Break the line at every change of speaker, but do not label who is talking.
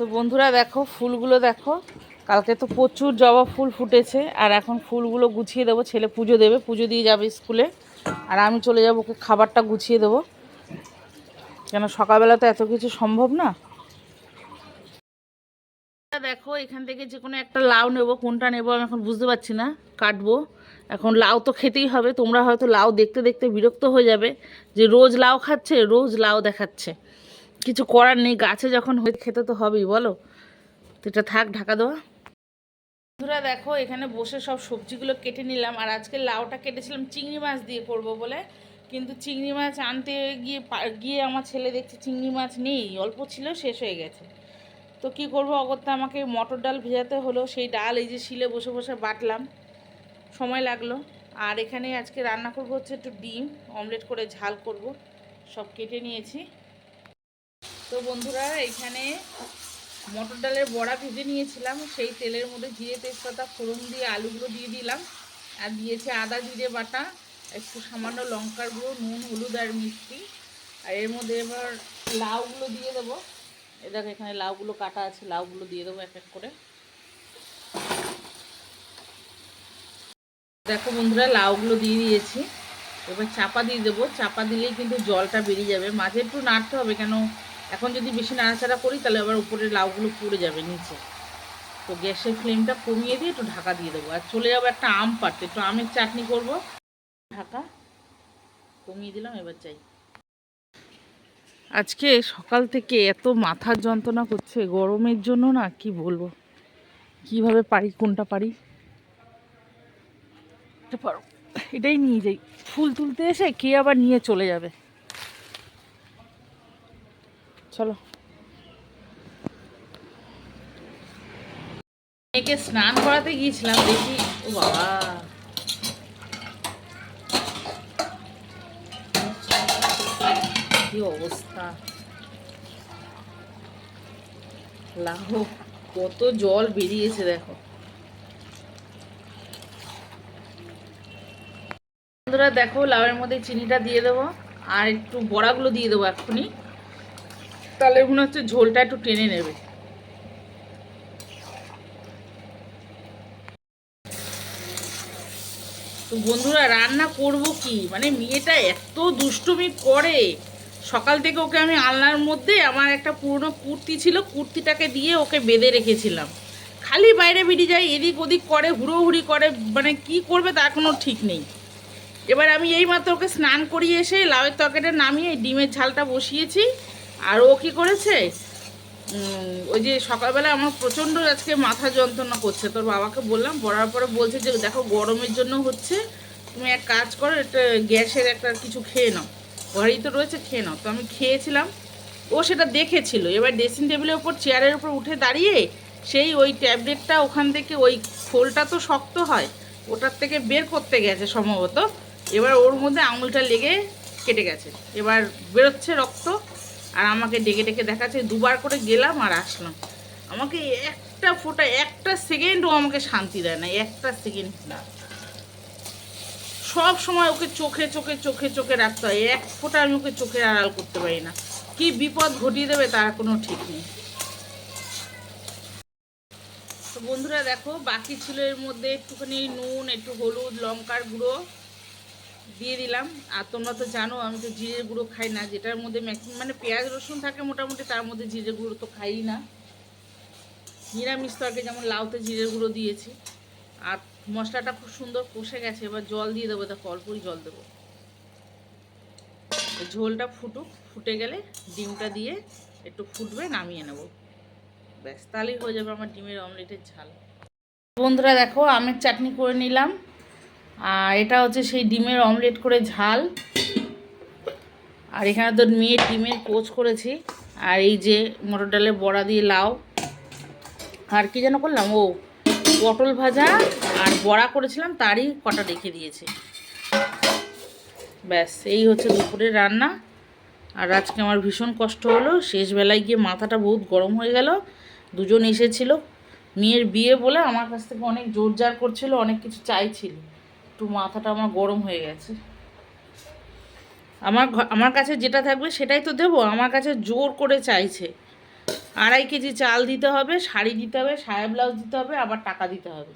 তো বন্ধুরা দেখো, ফুলগুলো দেখো। কালকে তো প্রচুর জবা ফুল ফুটেছে, আর এখন ফুলগুলো গুছিয়ে দেবো। ছেলে পুজো দেবে, পুজো দিয়ে যাবে স্কুলে। আর আমি চলে যাব, ওকে খাবারটা গুছিয়ে দেবো। কেন, সকালবেলা তো এত কিছু সম্ভব না? দেখো, এখান থেকে যে কোনো একটা লাউ নেব। কোনটা নেব আমি এখন বুঝতে পারছি না, কাটবো। এখন লাউ তো খেতেই হবে, তোমরা হয়তো লাউ দেখতে দেখতে বিরক্ত হয়ে যাবে যে রোজ লাউ খাচ্ছে, রোজ লাউ দেখাচ্ছে। কিছু করার নেই, গাছে যখন হয়ে খেতে তো হবেই, বলো? তো এটা থাক, ঢাকা দেওয়া। বন্ধুরা দেখো, এখানে বসে সব সবজিগুলো কেটে নিলাম, আর আজকে লাউটা কেটেছিলাম চিংড়ি মাছ দিয়ে করব বলে। কিন্তু চিংড়ি মাছ আনতে গিয়ে গিয়ে আমার ছেলে দেখছে চিংড়ি মাছ নেই, অল্প ছিল, শেষ হয়ে গেছে। তো কি করব, অগত্যা আমাকে মটর ডাল ভেজাতে হলো, সেই ডাল এই যে শিলে বসে বসে বাটলাম। সময় লাগল, আর এখানে আজকে রান্না করব হচ্ছে একটু ডিম, অমলেট করে ঝাল করব, সব কেটে নিয়েছি। তো বন্ধুরা, এখানে মটর ডালের বড়া ভেজে নিয়েছিলাম। সেই তেলের মধ্যে জিরে তেজপাতা, ফোড়ন দিয়ে আলুগুলো দিয়ে দিলাম। আর দিয়েছে আদা, জিরে বাটা, একটু সামান্য লঙ্কার গুঁড়ো, নুন, হলুদ আর মিষ্টি। আর এর মধ্যে এবার লাউগুলো দিয়ে দেবো। এ দেখো, এখানে লাউগুলো কাটা আছে, লাউগুলো দিয়ে দেবো এক এক করে। দেখো বন্ধুরা, লাউগুলো দিয়ে দিয়েছি। এবার চাপা দিয়ে দেবো। চাপা দিলেই কিন্তু জলটা বেরিয়ে যাবে। মাঝে একটু নাড়তে হবে কেন? এখন যদি বেশি নাড়াচাড়া করি, তাহলে আবার উপরে লাউগুলো পড়ে যাবে নিচে। তো গ্যাসের ফ্লেমটা কমিয়ে দিয়ে একটু ঢাকা দিয়ে দেবো। আর চলে যাব একটা আম পাড়তে। একটু আমের চাটনি করব। ঢাকা কমিয়ে দিলাম, এবার চাই। আজকে সকাল থেকে এত মাথার যন্ত্রণা করছে, গরমের জন্য না কি বলব? কীভাবে পারি, কোনটা পারি। এটাই নিয়ে যাই। ফুল তুলতে এসে কে আবার নিয়ে চলে যাবে? চলো। মেয়েকে স্নান করাতে গিয়েছিলাম, দেখি, ও বাবা। কি অবস্থা? লাহ, কত জল বেরিয়েছে, দেখো। বন্ধুরা, দেখো, লাউয়ের মধ্যে চিনিটা দিয়ে দেবো, আর একটু বড়াগুলো দিয়ে দেবো এক্ষুনি। তাহলে মনে হচ্ছে ঝোলটা একটু টেনে নেবে। তো বন্ধুরা, রান্না করব কি? মানে মেয়েটা এত দুষ্টুমি করে। সকাল থেকে ওকে আমি আলনার মধ্যে আমার একটা পুরনো কুর্তি ছিল, কুর্তিটাকে দিয়ে ওকে বেঁধে রেখেছিলাম। খালি বাইরে বেরিয়ে যায়, এদিক ওদিক করে, হুড়োহুড়ি করে মানে কি করবে তার কোনো ঠিক নেই। এবার আমি এই মাত্র ওকে স্নান করিয়ে এসে লাউয়ের তরকারিটা নামিয়ে ডিমের ঝালটা বসিয়েছি। আর ও কী করেছে? ওই যে সকালবেলা আমার প্রচণ্ড আজকে মাথা যন্ত্রণা করছে। তোর বাবাকে বললাম পড়ার পরে বলছে যে, দেখো, গরমের জন্য হচ্ছে তুমি এক কাজ করো, একটা গ্যাসের একটা কিছু খেয়ে নাও। ঘরেই তো রয়েছে, খেয়ে নাও। তো আমি খেয়েছিলাম। ও সেটা দেখেছিল। এবার ড্রেসিং টেবিলের ওপর চেয়ারের উপর উঠে দাঁড়িয়ে সেই ওই ট্যাবলেটটা ওখান থেকে, ওই খোলটা তো শক্ত হয়, ওটার থেকে বের করতে গেছে সম্ভবত। এবার ওর মধ্যে আঙুলটা লেগে কেটে গেছে। এবার বেরোচ্ছে রক্ত। আর আমাকে ডেকে ডেকে দেখাচ্ছে, দুবার করে গেলাম আর আসলাম। আমাকে একটা ফোঁটা, একটা সেকেন্ডও আমাকে শান্তি দেয় না একটা সেকেন্ড না। সব সময় ওকে চোখে চোখে চোখে চোখে রাখতে হয়, এক ফোঁটা আমি ওকে চোখে আড়াল করতে পারি না। কি বিপদ ঘটিয়ে দেবে তার কোনো ঠিক নেই। বন্ধুরা দেখো, বাকি ছিল এর মধ্যে একটুখানি নুন, একটু হলুদ, লঙ্কার গুঁড়ো। দিয়ে দিলাম। আর তোমরা তো জানো, আমি তো জিরে গুঁড়ো খাই না। যেটার মধ্যে ম্যাক্সিমাম মানে পেঁয়াজ, রসুন থাকে মোটামুটি, তার মধ্যে জিরে গুঁড়ো তো খাই না। নিরামিষ তরকারি, যেমন লাউতে জিরে গুঁড়ো দিয়েছি। আর মশলাটা খুব সুন্দর কষে গেছে, এবার জল দিয়ে দেবো, দেখো অল্পই জল দেবো। ঝোলটা ফুটুক, ফুটে গেলে ডিমটা দিয়ে একটু ফুটবে, নামিয়ে নেব। ব্যাস, তাহলেই হয়ে যাবে আমার ডিমের অমলেটের ঝাল। বন্ধুরা দেখো, আমের চাটনি করে নিলাম। আর এটা হচ্ছে সেই ডিমের অমলেট করে ঝাল। আর এখানে তো মেয়ের ডিমের কোচ করেছি। আর এই যে মটর ডালের বড়া দিয়ে লাউ। আর কি যেন করলাম? ও, পটল ভাজা আর বড়া করেছিলাম, তারই কটা রেখে দিয়েছে। ব্যাস, এই হচ্ছে দুপুরের রান্না। আর আজকে আমার ভীষণ কষ্ট হলো। শেষ বেলায় গিয়ে মাথাটা বহুত গরম হয়ে গেল। দুজন এসেছিল। মেয়ের বিয়ে বলে আমার কাছ থেকে অনেক জোর জার করছিল, অনেক কিছু চাইছিল। একটু মাথাটা আমার গরম হয়ে গেছে। আমার আমার কাছে যেটা থাকবে সেটাই তো দেবো, আমার কাছে জোর করে চাইছে। আড়াই কেজি চাল দিতে হবে, শাড়ি দিতে হবে, সায়া ব্লাউজ দিতে হবে, আবার টাকা দিতে হবে।